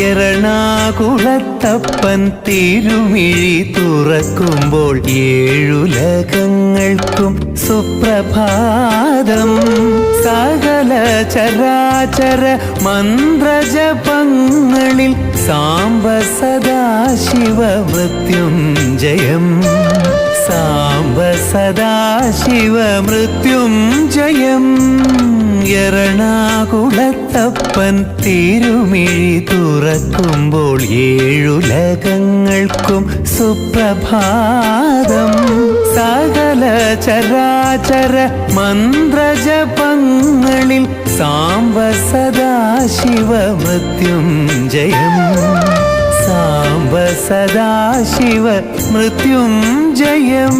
എറണാകുളത്തപ്പൻ തിരുമിഴി തുറക്കുമ്പോൾ ഏഴുലകങ്ങൾക്കും സുപ്രഭാതം. സകല ചരാചര മന്ത്രജപങ്ങളിൽ സാംബ സദാശിവ മൃത്യുഞ്ജയം സാംബ സദാശിവ മൃത്യുഞ്ജയം എറണാകുളത്തപ്പൻ തിരുമിഴി തുറക്കുമ്പോൾ ഏഴുലകങ്ങൾക്കും സുപ്രഭാതം. സകല ചരാചര മന്ത്രജപങ്ങളിൽ സാംബ സദാശിവ മൃത്യുഞ്ജയം സാംബ സദാശിവ മൃത്യുഞ്ജയം